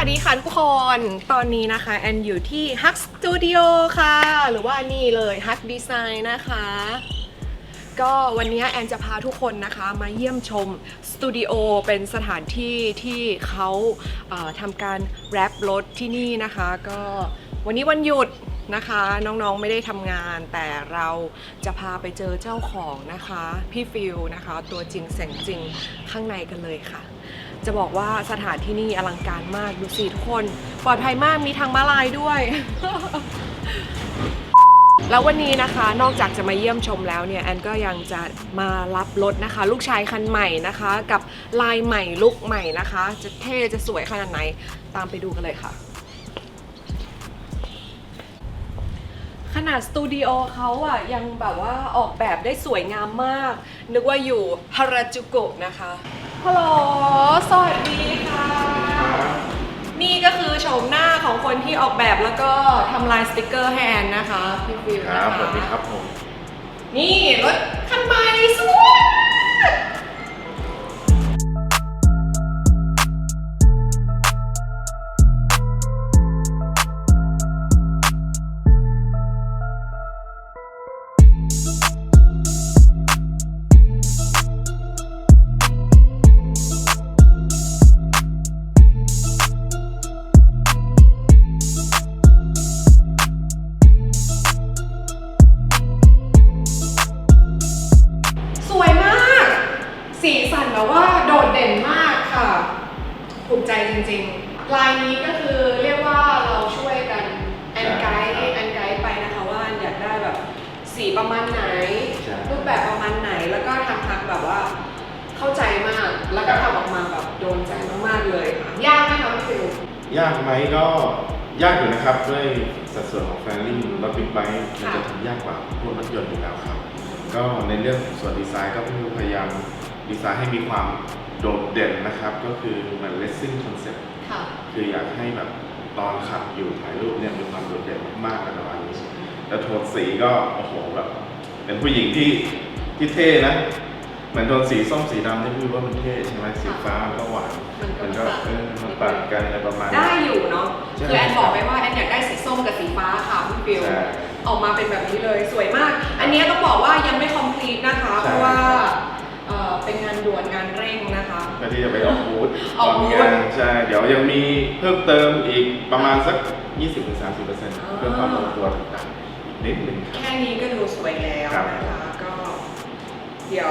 ัสดีค่ะทุกคน ตอนนี้นะคะ แอนอยู่ที่ Hug Studio ค่ะ หรือว่านี่เลย Hug Design นะคะ ก็วันนี้แอนจะพาทุกคนนะคะ มาเยี่ยมชมสตูดิโอเป็นสถานที่ที่เขาเอ่อทำการแรปรถที่นี่นะคะ ก็วันนี้วันหยุดนะคะน้องๆไม่ได้ทำงานแต่เราจะพาไปเจอเจ้าของนะคะ พี่ฟิลนะคะ ตัวจริงแสงจริงข้างในกันเลยค่ะ จะบอกว่าสถานที่นี่อลังการมากดูสิทุกคน ปลอดภัยมากมีทางม้าลายด้วย แล้ววันนี้นะคะนอกจากจะมาเยี่ยมชมแล้วเนี่ยแอนก็ยังจะมารับรถนะคะ ลูกชายคันใหม่นะคะ กับลายใหม่ลุกใหม่นะคะ จะเท่จะสวยขนาดไหนตามไปดูกันเลยค่ะ ขนาดสตูดิโอเขาอะยังแบบว่าออกแบบได้สวยงามมาก นึกว่าอยู่ฮาราจูกุนะคะ ฮัลโหล สวัสดีค่ะ นี่ก็คือโฉมหน้าของคนที่ออกแบบแล้วก็ทำลายสติกเกอร์ให้แอนนะคะพี่ฟิวคนะรับคะสวัสดีครับผม นี่รถคันใหม่สวย แบบว่าโดดเด่นมากค่ะภูมิใจจริงๆ ลายนี้ก็คือเรียกว่าเราช่วยกันแอนไกด์แอนไกด์ไปนะคะว่าอยากได้แบบสีประมาณไหน ใช่ รูปแบบประมาณไหนแล้วก็ทำทักแบบว่าเข้าใจมากแล้วก็ทำออกมาแบบโดนใจมากๆเลยค่ะยากไหมคะพี่ฟิว ยากไหมก็ยากอยู่นะครับด้วยสัดส่วนของแฟลิ่งรถบิ๊กไบค์มันจะทำยากกว่าพวกรถยนต์อยู่แล้วครับ ก็ในเรื่องของส่วนดีไซน์ก็พยายาม ดีไซน์ให้มีความโดดเด่นนะครับ ก็คือเหมือน racing concept ค่ะ คืออยากให้แบบตอนขับอยู่ถ่ายรูปเนี่ยมีความโดดเด่นมากๆในประมาณนี้ แล้วโทนสีก็โอ้โหแบบเป็นผู้หญิงที่ที่เท่นะเหมือนโทนสีส้มสีดำที่พูดว่ามันเท่ใช่ไหมสีฟ้ามันก็หวานมันก็มันก็เออมันตัดกันอะไรประมาณนี้ ได้อยู่เนาะใช่คือแอนบอกไปว่าแอนอยากได้สีส้มกับสีฟ้าค่ะพี่ฟิวใช่ ออกมาเป็นแบบนี้เลยสวยมาก อันนี้ต้องบอกว่ายังไม่คอมพลีทนะคะใช่เพราะว่า ที่จะไปออกบูธออกบูธตนงานใช่ เดี๋ยวยังมีเพิ่มเติมอีกประมาณสัก 20-30%เพื่อความลงตัวต่างๆนิดหนึ่งครับแค่นี้ก็ดูสวยแล้วครับ นะคะก็ เดี๋ยว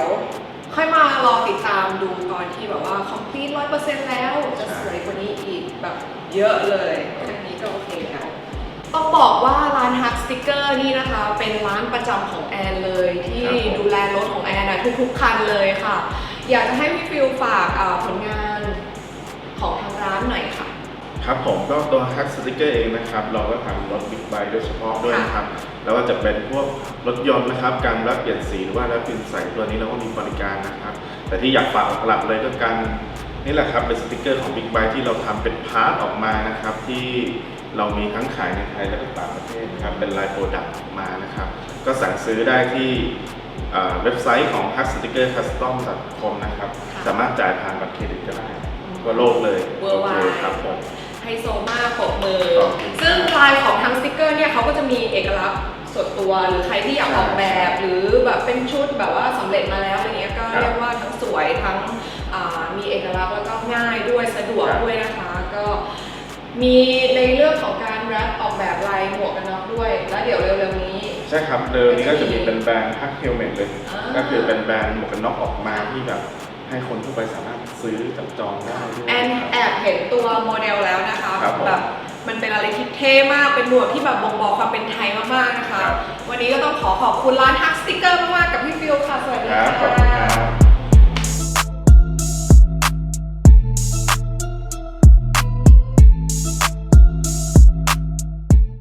ค่อยมารอติดตามดูตอนที่แบบว่า complete ร้อยเปอร์เซ็นต์แล้ว จะสวยกว่านี้อีกแบบเยอะเลยแค่นี้ก็โอเคแล้วต้องบอกว่าร้านฮักสติกเกอร์นี่นะคะ เป็นร้านประจำของแอนเลย ที่ครับผม ดูแลรถของแอนนะทุกๆคันเลยค่ะ อยากจะให้พี่ฟิลฝากอ่าผลงานของทางร้านหน่อยค่ะ ครับผมก็ตัวฮักสติกเกอร์เองนะครับ เราก็ทำรถบิ๊กไบค์โดยเฉพาะด้วยนะครับ แล้วก็จะเป็นพวกรถยนต์นะครับ การรับเปลี่ยนสีหรือว่ารับเปลี่ยนใส่ตัวนี้เราก็มีบริการนะครับ แต่ที่อยากฝากหลักๆเลยก็การนี่แหละครับเป็นสติกเกอร์ของบิ๊กไบค์ที่เราทำเป็นพาร์ทออกมานะครับ ที่เรามีทั้งขายในไทยและก็ต่างประเทศนะครับเป็นลายโปรดักต์ออกมานะครับ ก็สั่งซื้อได้ที่ เอ่อเว็บไซต์ของ h u g Sticker Custom com นะครับค่ะสามารถจ่ายผ่านบัตรเครดิตก็ได้ทั่วโลกเลย Worldwide โอเคครับผมไฮโซมากปรบมือขอบคุณซึ่งลายของทางสติกเกอร์เนี่ยเขาก็จะมีเอกลักษณ์ส่วนตัวหรือใครที่อยากออกแบบ หรือแบบเป็นชุดแบบว่าสำเร็จมาแล้วอะไรเงี้ยก็ครับเรียกว่าทั้งสวยทั้งอ่ามีเอกลักษณ์แล้วก็ง่ายด้วยสะดวกครับด้วยนะคะ ก็มีในเรื่องของการแรปออกแบบลายหมวกกันน็อกด้วย แล้วเดี๋ยวเร็วๆนี้ ใช่ครับเดิมนี้ก็จะมีเป็นแบรนด์ฮักเฮลเมตเลยอ่าก็คือเป็นแบรนด์หมวกกันน็อกออกมาที่แบบให้คนทั่วไปสามารถซื้อจับจองได้ด้วยแอนครับแอบเห็นตัวโมเดลแล้วนะคะครับผมแบบมันเป็นอะไรที่เท่มาก เป็นหมวกที่แบบบ่งบอกความเป็นไทยมากๆนะคะครับวันนี้ก็ต้องขอขอบคุณร้านฮักสติกเกอร์มากๆกับพี่ฟิลค่ะ สวัสดีครัค่ะบขอบ